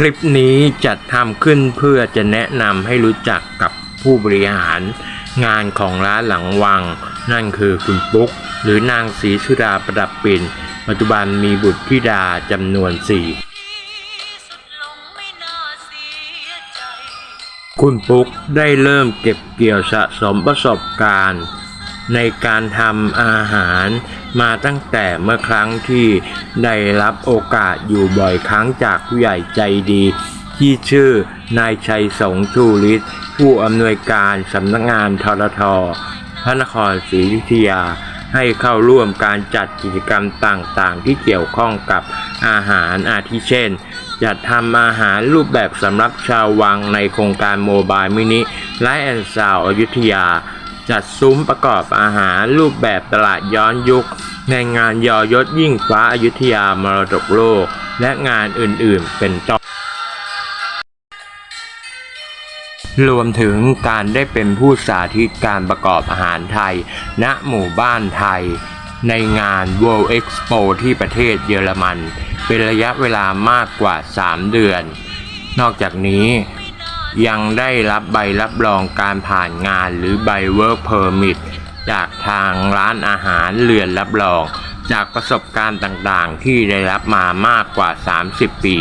คลิปนี้จัดทำขึ้นเพื่อจะแนะนำให้รู้จักกับผู้บริหารงานของร้านหลังวัง นั่นคือคุณปุ๊ก หรือนางศรีสุดาประดับปินปัจจุบันมีบุตรธิดาจำนวนสี่คุณปุ๊กได้เริ่มเก็บเกี่ยวสะสมประสบการณ์ ในการทำอาหารมาตั้งแต่เมื่อครั้งที่ได้รับโอกาสอยู่บ่อยครั้งจากผู้ใหญ่ใจดี ที่ชื่อนายชัยสงชูฤทธิ์ผู้อำนวยการสำนักงานทรทพระนครศรีอยุธยาให้เข้าร่วมการจัดกิจกรรมต่างๆ ที่เกี่ยวข้องกับอาหารอาทิเช่น จัดทำอาหารรูปแบบสำหรับชาววังในโครงการโมบายมินิและแอนซาวอยุธยา จัดซุ้มประกอบอาหารรูปแบบตลาดย้อนยุค ในงานยอยศยิ่งฟ้าอายุทยามรดกโลก และงานอื่นๆเป็นต้นรวมถึงการได้เป็นผู้สาธิตการประกอบอาหารไทย ณหมู่บ้านไทย ในงาน World Expo ที่ประเทศเยอรมัน เป็นระยะเวลามากกว่า 3 เดือน นอกจากนี้ ยังได้รับใบรับรองการผ่านงานหรือใบ Work Permit จากทางร้านอาหารเรือนรับรอง จากประสบการณ์ต่างๆ ที่ได้รับมามากกว่า 30 ปี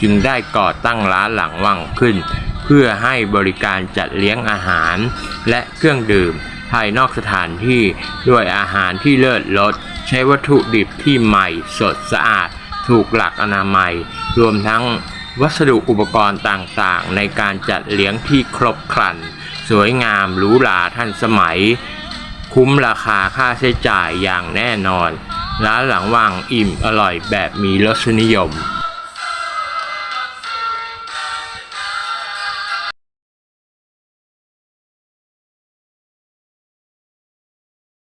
จึงได้ก่อตั้งร้านหลังวังขึ้น เพื่อให้บริการจัดเลี้ยงอาหาร และเครื่องดื่ม ภายนอกสถานที่ด้วยอาหารที่เลิศรสใช้วัตถุดิบที่ใหม่สดสะอาด ถูกหลักอนามัย รวมทั้ง วัสดุอุปกรณ์ต่างๆ ในการจัดเลี้ยงที่ครบครัน สวยงามหรูหราทันสมัย คุ้มราคาค่าใช้จ่ายอย่างแน่นอน ร้านหลังวังอิ่มอร่อยแบบมีรสนิยม